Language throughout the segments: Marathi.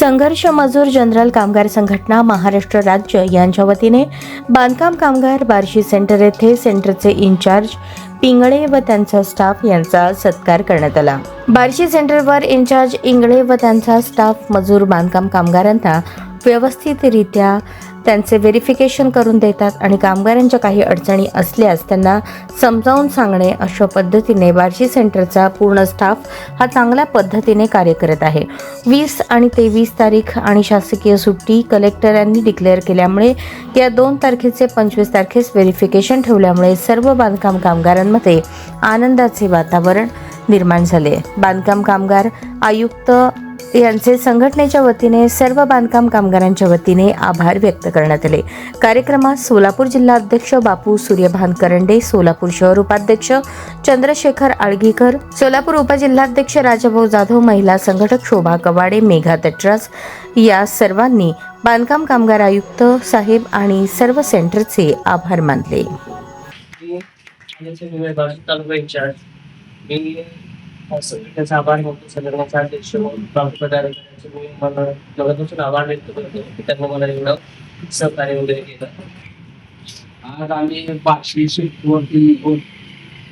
संघर्ष मजूर जनरल कामगार संघटना महाराष्ट्र राज्य यांच्या वतीने बांधकाम कामगार बार्शी सेंटर येथे सेंटरचे इन्चार्ज पिंगळे व त्यांचा स्टाफ यांचा सत्कार करण्यात आला. बार्शी सेंटरवर इन्चार्ज इंगळे व त्यांचा स्टाफ मजूर बांधकाम कामगारांना व्यवस्थितरित्या त्यांचे व्हेरिफिकेशन करून देतात आणि कामगारांच्या काही अडचणी असल्यास त्यांना समजावून सांगणे अशा पद्धतीने बार्शी सेंटरचा पूर्ण स्टाफ हा चांगल्या पद्धतीने कार्य करत आहे. वीस आणि तेवीस तारीख आणि शासकीय सुट्टी कलेक्टरांनी डिक्लेअर केल्यामुळे या दोन तारखेचे पंचवीस तारखेस व्हेरिफिकेशन ठेवल्यामुळे सर्व बांधकाम कामगारांमध्ये आनंदाचे वातावरण निर्माण झाले. बांधकाम कामगार आयुक्त यांचे संघटनेच्या वतीने सर्व बांधकाम कामगारांच्या वतीने आभार व्यक्त करण्यात आले. कार्यक्रमात सोलापूर जिल्हा अध्यक्ष बापू सूर्यभान करंडे सोलापूर शहर उपाध्यक्ष चंद्रशेखर आळगीकर सोलापूर उपजिल्हाध्यक्ष राजाभाऊ जाधव महिला संघटक शोभा कवाडे मेघा दटराज या सर्वांनी बांधकाम कामगार आयुक्त साहेब आणि सर्व सेंटरचे आभार मानले. असं माझ्याचे संघटनेचा आभार मानतो संघटनेचा अध्यक्ष म्हणून मला मनापासून आभार व्यक्त करतो. त्यांना मला एवढं सहकार्य वगैरे केलं. आज आम्ही बार्शी शिल्पवरती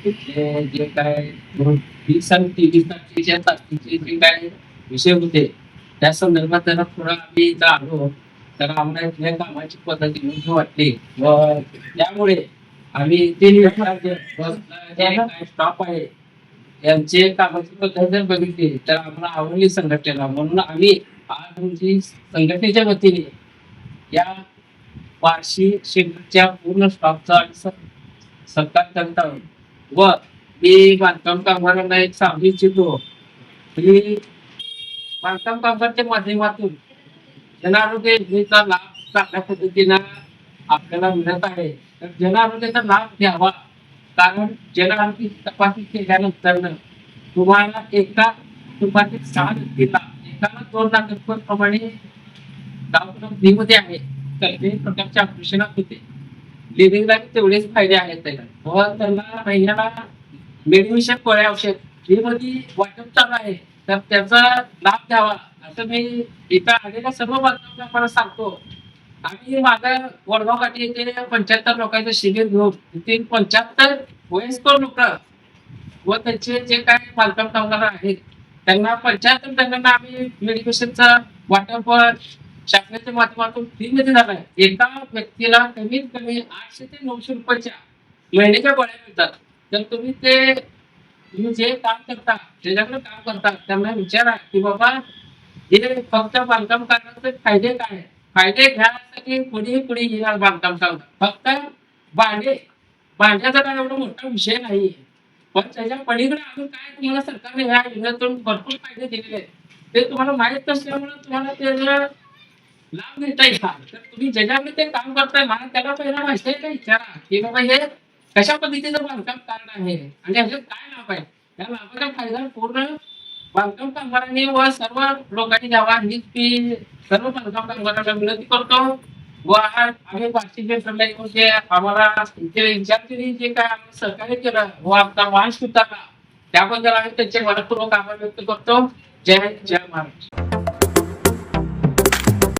तिथले जे काय वीस आणि तेवीस तारखेच्या तारखेचे जे काय विषय होते त्या संदर्भात जरा थोडा आम्ही इथं आलो. तर आम्हाला इथल्या कामाची पद्धती योग्य वाटली. व त्यामुळे आम्ही ते स्टॉप आहे यांचे कामाची पद्धत जर बघितली. तर आम्हाला आवडली संघटनेला म्हणून आम्ही आज रोजी संघटनेच्या वतीने या वार्षिक शेतकऱ्याच्या पूर्ण स्टॉपचा सत्कार करत आहोत व मी बांधकाम कामगारांना एक सांगू इच्छितो. की बांधकाम कामगारच्या माध्यमातून जनआरोग्य योजनेचा लाभ चांगल्या पद्धतीनं आपल्याला मिळत आहे. तर जनआरोग्याचा लाभ घ्यावा. कारण ज्याला आरोग्य तपासणी केल्यानंतर तुम्हाला एका तपासणीत सहा व्यक्तीला एकाला दोन लाख रुपये प्रमाणे दवाखाना आहे. तर ते प्रकारच्या ऑपरेशनात होते. लिव्हिंगला तेवढेच फायदे आहेत. त्याला व त्यांना महिन्याला मेडिमिशन गोळ्या औषध फ्रीमध्ये वाटप चालू आहे तर त्याचा लाभ घ्यावा. असं मी इथं आलेल्या सर्व बांधकामांना सांगतो. आम्ही माझं वडगाव काठी येथे पंच्याहत्तर लोकांचं शिबिर घेऊन तिथे पंच्याहत्तर वयस्कर लोक व त्यांचे जे काय बांधकाम कामगार आहेत त्यांना पंच्याहत्तर जणांना आम्ही मेडिकेशनचा वाटप शासनाच्या माध्यमातून फ्रीमध्ये आहे एका व्यक्तीला कमीत कमी आठशे ते नऊशे रुपयाच्या महिन्याच्या गोळ्या मिळतात तर तुम्ही ते तुम्ही जे काम करता ज्याच्याकडे काम करता त्यांना विचारा की बाबा हे फक्त बांधकाम करण्याचे फायदे काय आहेत? फायदे घ्यायसाठी कोणीही कुणी येणार बांधकाम कामगार फक्त भांडे भांड्याचा काय एवढा मोठा विषय नाही पण त्याच्या पलीकडे अजून काय तुम्हाला सरकारने ह्या योजनेतून भरपूर फायदे दिलेले आहेत. ते तुम्हाला माहीत नसल्यामुळे तुम्हाला त्याचा लाभ घेता येणार. तर तुम्ही ज्याच्याकडे ते काम करताय मला त्याला पहिला माहिती आहे विचारा की बाबा हे कशा पद्धतीचं बांधकाम कारण आहे? आणि ह्याच्यात काय लाभ आहे? त्या लाभाचा फायदा पूर्ण बांधकाम कामगारांनी व सर्व लोकांनी द्यावा हीच मी सर्व बांधकाम कामगारांना विनंती करतो. व आज आम्ही येऊन जे आम्हाला जे विद्यार्थ्यांनी जे काय आम्हाला सहकार्य केलं व आमचा वाण सुद्धा त्याबद्दल आम्ही त्यांचे मनपूर्वक आभार व्यक्त करतो. जय जय महाराष्ट्र.